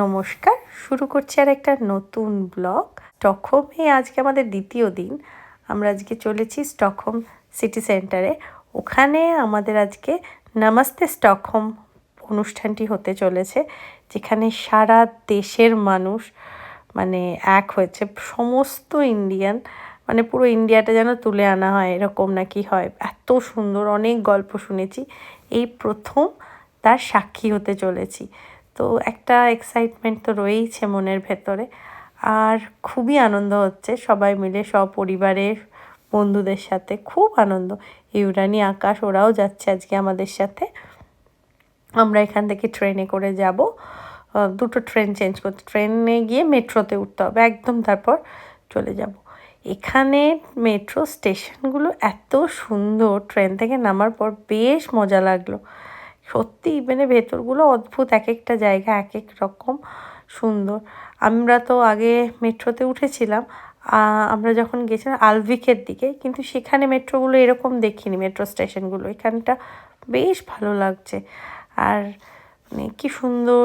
নমস্কার, শুরু করছি আর একটা নতুন ব্লগ। স্টকহোমে আজকে আমাদের দ্বিতীয় দিন। আমরা আজকে চলেছি স্টকহোম সিটি সেন্টারে। ওখানে আমাদের আজকে নামাস্তে স্টকহোম অনুষ্ঠানটি হতে চলেছে, যেখানে সারা দেশের মানুষ মানে এক হয়েছে। সমস্ত ইন্ডিয়ান মানে পুরো ইন্ডিয়াটা যেন তুলে আনা হয়, এরকম নাকি হয়। এত সুন্দর, অনেক গল্প শুনেছি। এই প্রথম তার সাক্ষী হতে চলেছি। তো একটা এক্সাইটমেন্ট তো রয়েইছে মনের ভেতরে। আর খুবই আনন্দ হচ্ছে, সবাই মিলে সপরিবারে বন্ধুদের সাথে খুব আনন্দ। ইউরানি আকাশ, ওরাও যাচ্ছে আজকে আমাদের সাথে। আমরা এখান থেকে ট্রেনে করে যাব। দুটো ট্রেন চেঞ্জ করতে ট্রেনে গিয়ে মেট্রোতে উঠতে হবে, একদম তারপর চলে যাব। এখানে মেট্রো স্টেশনগুলো এত সুন্দর ট্রেন থেকে নামার পর বেশ মজা লাগল। সত্যি মানে ভেতরগুলো অদ্ভুত এক একটা জায়গা, এক এক রকম সুন্দর। আমরা তো আগে মেট্রোতে উঠেছিলাম আমরা যখন গেছিলাম আলভিকের দিকে, কিন্তু সেখানে মেট্রোগুলো এরকম দেখিনি, মেট্রো স্টেশনগুলো। এখানটা বেশ ভালো লাগছে। আর মানে কী সুন্দর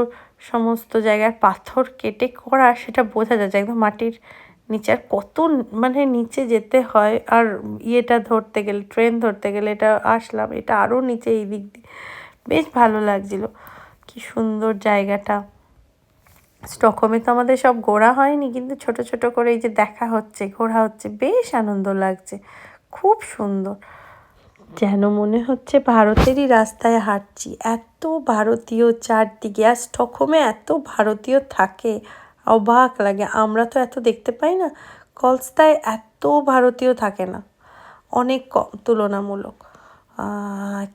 সমস্ত জায়গার পাথর কেটে করা, সেটা বোঝা যাচ্ছে একদম মাটির নিচে। আর কত মানে নিচে যেতে হয়, আর ইয়েটা ধরতে গেলে, ট্রেন ধরতে গেলে এটা আসলাম, এটা আরও নিচে এই দিক দিয়ে। বেশ ভালো লাগছিল। কি সুন্দর জায়গাটা। স্টকহোমে তো আমাদের সব ঘোরা হয়নি, কিন্তু ছোট ছোট করে এই যে দেখা হচ্ছে, ঘোরা হচ্ছে, বেশ আনন্দ লাগছে। খুব সুন্দর। যেন মনে হচ্ছে ভারতেরই রাস্তায় হাঁটছি। এত ভারতীয় চারদিকে, আর স্টকহোমে এত ভারতীয় থাকে। অবাক লাগে, আমরা তো এত দেখতে পাই না। কলস্তায় এত ভারতীয় থাকে না। অনেক কম তুলনামূলক।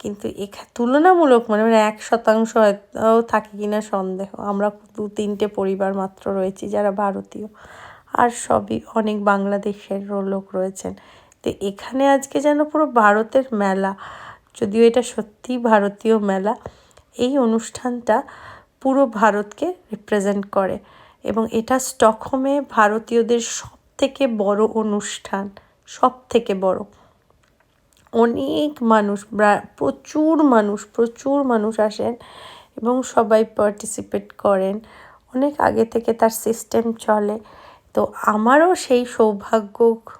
কিন্তু এখানে তুলনামূলক মানে মানে এক শতাংশ থাকে কিনা সন্দেহ। আমরা দু তিনটে পরিবার মাত্র রয়েছি যারা ভারতীয়। আর সবই অনেক বাংলাদেশেরও লোক রয়েছেন। তো এখানে আজকে যেন পুরো ভারতের মেলা, যদিও এটা সত্যিই ভারতীয় মেলা, এই অনুষ্ঠানটা পুরো ভারতকে রিপ্রেজেন্ট করে। এবং এটা স্টকহোমে ভারতীয়দের সব থেকে বড় অনুষ্ঠান সব থেকে বড়। অনেক মানুষ প্রচুর মানুষ প্রচুর মানুষ আসেন এবং সবাই পার্টিসিপেট করেন। অনেক আগে থেকে তার সিস্টেম চলে। তো আমারও সেই সৌভাগ্য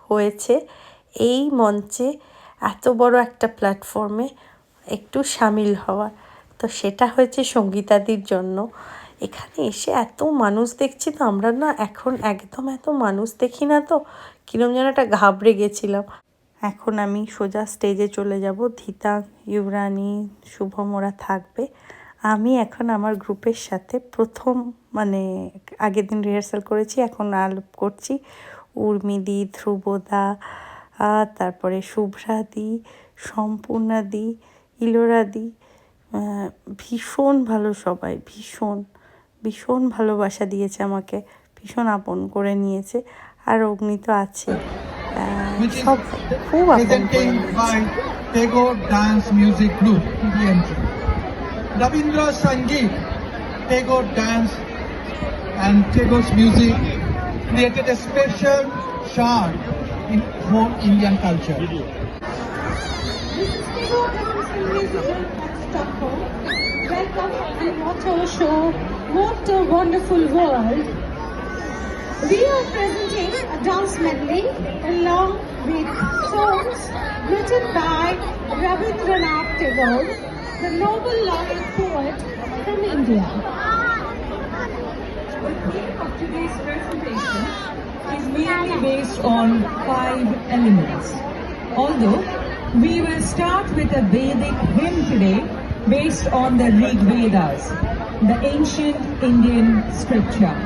হয়েছে এই মঞ্চে এত বড় একটা প্ল্যাটফর্মে একটু সামিল হওয়ার। তো সেটা হয়েছে সঙ্গীতাদির জন্য। এখানে এসে এত মানুষ দেখছি তো, আমরা না এখন একদম এত মানুষ দেখি না তো, কিরম যেন একটা ঘাবড়ে গেছিলাম। এখন আমি সোজা স্টেজে চলে যাব। ধীতা, ইউরানি, শুভম ওরা থাকবে। আমি এখন আমার গ্রুপের সাথে প্রথম মানে আগের দিন রিহার্সাল করেছি, এখন আলোপ করছি। উর্মিদি ধ্রুবদা তারপরে শুভ্রাদি সম্পূর্ণাদি ইলোরাদি ভীষণ ভালো সবাই, ভীষণ ভীষণ ভালোবাসা দিয়েছে আমাকে, ভীষণ আপন করে নিয়েছে। আর অগ্নি তো আছে সব খুব আপন করে Tagore Dance Music Group, TDMG. Ravindra Sangeet, Tagore Dance and Tagore's music created a special charm in whole Indian culture. This is Tagore Dance Music Stockholm. Welcome and watch our show, What a Wonderful World. we are presenting a dance medley along with songs written by Rabindranath Tagore, the Nobel laureate poet from India. The theme of today's presentation is mainly based on five elements. Although we will start with a Vedic hymn today based on the Rig Vedas, the ancient Indian scripture.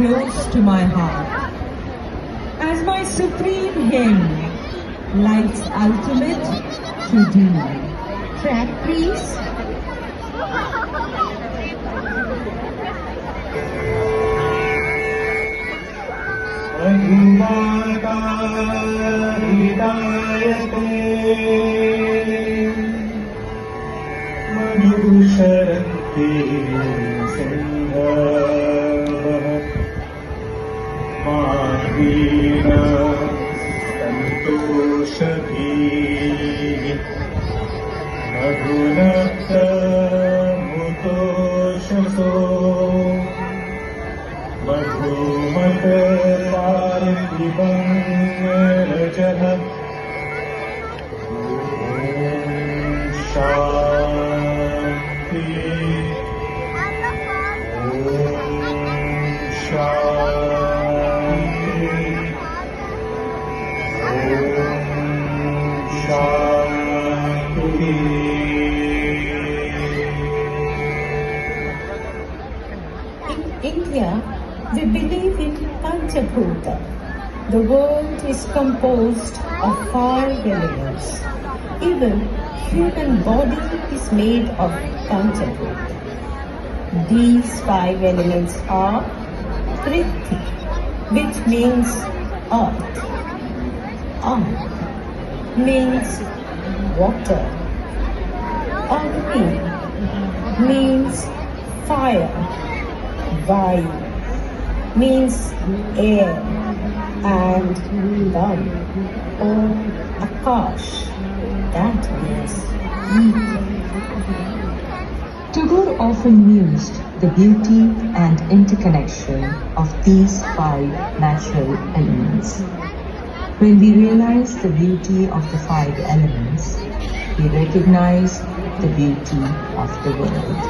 close to my heart. As my supreme hymn, life's ultimate to do. Track please. Madhumata हितायते मधुशरन्ति विना सन्तोषधी India, we believe in Panchabhuta. The world is composed of five elements. Even human body is made of Panchabhuta. These five elements are Prithvi, which means earth. Am means water. Agni means fire. Vayu means air and Dam or Akash that means ether. Tagore often mused the beauty and interconnection of these five natural elements. When we realize the beauty of the five elements, we recognize the beauty of the world.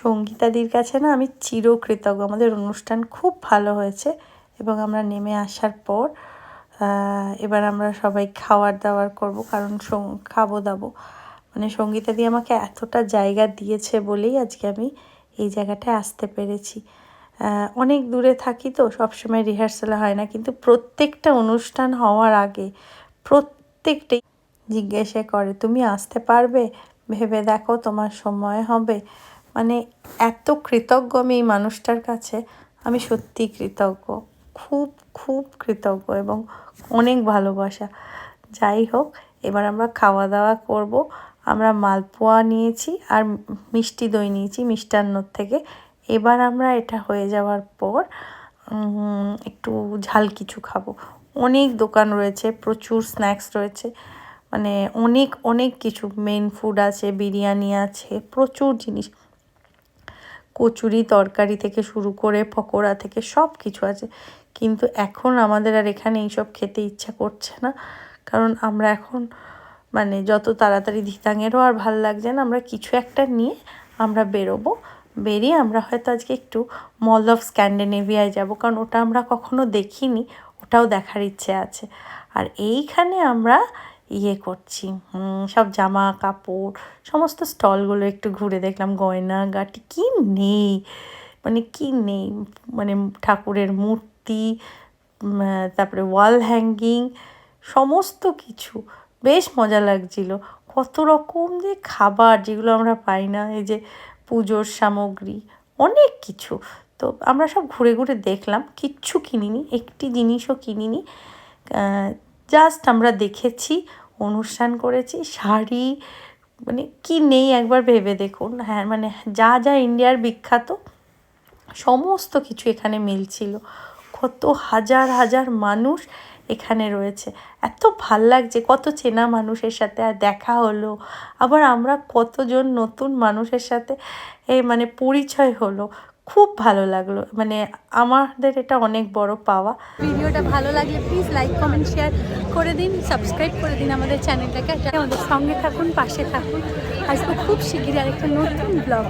সঙ্গীতাদির কাছে না আমি চিরকৃতজ্ঞ। আমাদের অনুষ্ঠান খুব ভালো হয়েছে এবং আমরা নেমে আসার পর এবার আমরা সবাই খাওয়ার দাওয়ার করব, কারণ খাব দাবো। মানে সঙ্গীতাদি আমাকে এতটা জায়গা দিয়েছে বলেই আজকে আমি এই জায়গাটায় আসতে পেরেছি। অনেক দূরে থাকি তো, সবসময় রিহার্সাল হয় না, কিন্তু প্রত্যেকটা অনুষ্ঠান হওয়ার আগে প্রত্যেকটাই জিজ্ঞাসা করে, তুমি আসতে পারবে? ভেবে দেখো, তোমার সময় হবে। মানে এত কৃতজ্ঞ আমি এই মানুষটার কাছে। আমি সত্যি কৃতজ্ঞ। খুব খুব কৃতজ্ঞ এবং অনেক ভালোবাসা। যাই হোক, এবার আমরা খাওয়া দাওয়া করব। আমরা মালপোয়া নিয়েছি আর মিষ্টি দই নিয়েছি মিষ্টান্নর থেকে। এবার আমরা এটা হয়ে যাওয়ার পর একটু ঝাল কিছু খাব। অনেক দোকান রয়েছে, প্রচুর স্ন্যাক্স রয়েছে। মানে অনেক অনেক কিছু। মেন ফুড আছে, বিরিয়ানি আছে, প্রচুর জিনিস। কচুরি তরকারি থেকে শুরু করে পকোড়া থেকে সব কিছু আছে। কিন্তু এখন আমাদের আর এখানে এইসব খেতে ইচ্ছা করছে না। কারণ আমরা এখন মানে যত তাড়াতাড়ি ধিতাঙেরও আর ভালো লাগছে না, আমরা কিছু একটা নিয়ে আমরা বেরোবো। বেরিয়ে আমরা হয়তো আজকে একটু মল অফ স্ক্যান্ডিনেভিয়ায় যাব, কারণ ওটা আমরা কখনো দেখিনি, ওটাও দেখার ইচ্ছে আছে। আর এইখানে আমরা ইয়ে করছি সব জামা কাপড়, সমস্ত স্টলগুলো একটু ঘুরে দেখলাম গয়না গাটি কি নেই? মানে কি নেই? মানে ঠাকুরের মূর্তি তারপরে ওয়াল হ্যাঙ্গিং সমস্ত কিছু। বেশ মজা লাগছিল। কত রকম যে খাবার যেগুলো আমরা পাই না, এই যে পুজোর সামগ্রী, অনেক কিছু। তো আমরা সব ঘুরে ঘুরে দেখলাম, কিচ্ছু কিনিনি, একটি জিনিসও কিনিনি। জাস্ট আমরা দেখেছি, অনুষ্ঠান করেছি, শাড়ি মানে কি নেই একবার ভেবে দেখুন। হ্যাঁ মানে যা যা ইন্ডিয়ার বিখ্যাত, সমস্ত কিছু এখানে মিলছিল কত হাজার হাজার মানুষ এখানে রয়েছে। এত ভালো লাগছে, কত চেনা মানুষের সাথে আর দেখা হলো। আবার আমরা কতজন নতুন মানুষের সাথে এ মানে পরিচয় হলো। খুব ভালো লাগল। মানে আমাদের এটা অনেক বড় পাওয়া। ভিডিওটা ভালো লাগলে প্লিজ লাইক কমেন্ট শেয়ার করে দিন সাবস্ক্রাইব করে দিন আমাদের চ্যানেলটাকে আমাদের সঙ্গে থাকুন, পাশে থাকুন। আজকে খুব শিগগিরই আরেকটা নতুন ব্লগ